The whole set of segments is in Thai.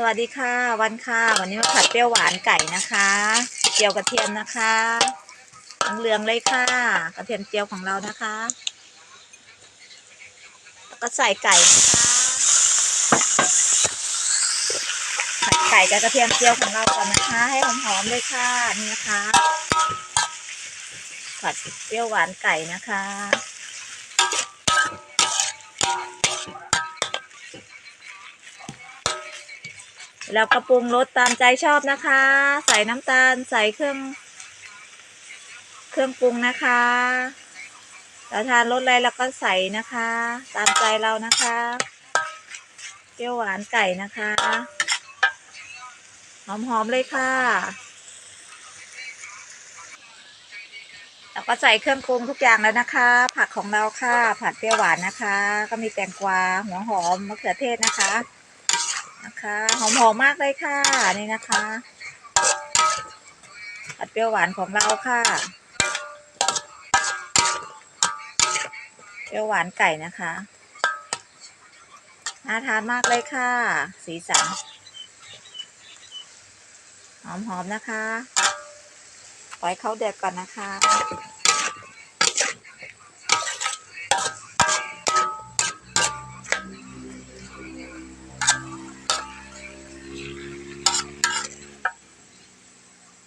สวัสดีค่ะ วันค่ะ วันนี้มาผัดเปรี้ยวหวานไก่นะคะเจียวกระเทียมนะคะเหลืองเลยค่ะ กระเทียมเจียวของเรานะคะแล้วก็ใส่ไก่นะคะผัดไก่กับกระเทียมเจียวของเราก่อนนะคะ ให้หอมๆเลยค่ะนี่นะคะผัดเปรี้ยวหวานไก่นะคะ แล้วก็ปรุงรสตามใจชอบนะคะ ใส่น้ำตาลใส่เครื่อง เครื่องปรุงนะคะเราทานรสอะไรเราก็ใส่นะคะ ตามใจเรานะคะเปรี้ยวหวานไก่นะคะ หอมๆเลยค่ะแล้วก็ใส่เครื่องปรุงทุกอย่างแล้วนะคะ ผักของเราค่ะ ผัดเปรี้ยวหวานนะคะ ก็มีแตงกวาหัวหอมมะเขือเทศนะคะ นะคะหอมๆมากเลยค่ะนี่นะคะผัดเปรี้ยวหวานของเราค่ะเปรี้ยวหวานไก่นะคะน่าทานมากเลยค่ะ สีสันหอมๆนะคะ ปล่อยเขาเดือดก่อนนะคะ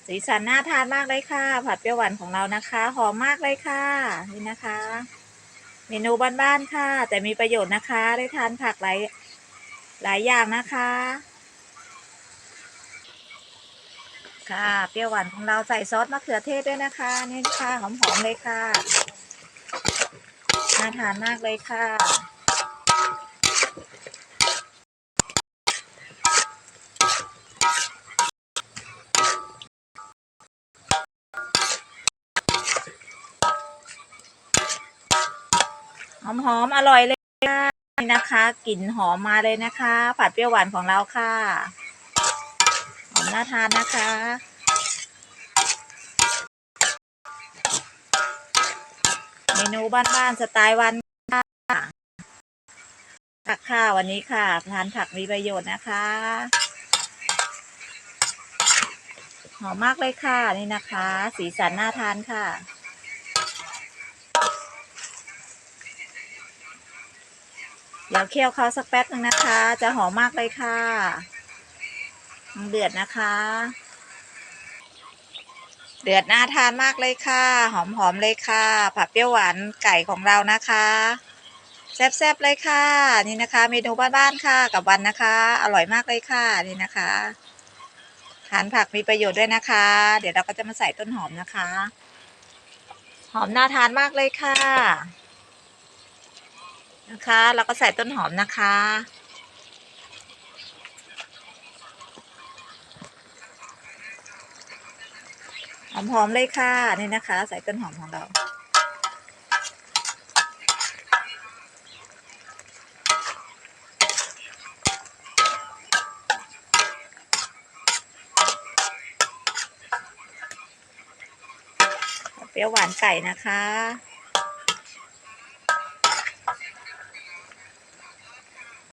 สีสันน่าทานมากเลยค่ะ ผัดเปรี้ยวหวานของเรานะคะ หอมมากเลยค่ะ นี่นะคะ เมนูบ้านๆค่ะ แต่มีประโยชน์นะคะ ได้ทานผักหลายหลายอย่างนะคะ ค่ะ เปรี้ยวหวานของเราใส่ซอสมะเขือเทศด้วยนะคะ นี่ค่ะหอมๆเลยค่ะ น่าทานมากเลยค่ะ หอมหอมๆอร่อยเลยนี่นะคะกลิ่นหอมมาเลยนะคะ ผัดเปรี้ยวหวานของเราค่ะหอมน่าทานนะคะเมนูบ้านๆสไตล์วันค่ะผักค่ะวันนี้ค่ะทานผักมีประโยชน์นะคะหอมมากเลยค่ะนี่นะคะ สีสันน่าทานค่ะ เดี๋ยวเคี่ยวเขาสักแป๊บนึงนะคะ จะหอมมากเลยค่ะเดือดนะคะ เดือดน่าทานมากเลยค่ะ หอมๆเลยค่ะ ผัดเปรี้ยวหวานไก่ของเรานะคะแซ่บๆเลยค่ะ นี่นะคะเมนูบ้านๆค่ะกับวันนะคะ อร่อยมากเลยค่ะนี่นะคะทานผักมีประโยชน์ด้วยนะคะ เดี๋ยวเราก็จะมาใส่ต้นหอมนะคะ หอมน่าทานมากเลยค่ะ นะคะ แล้วก็ใส่ต้นหอมนะคะ หอมๆเลยค่ะนี่นะคะ ใส่ต้นหอมของเราเปรี้ยวหวานไก่นะคะ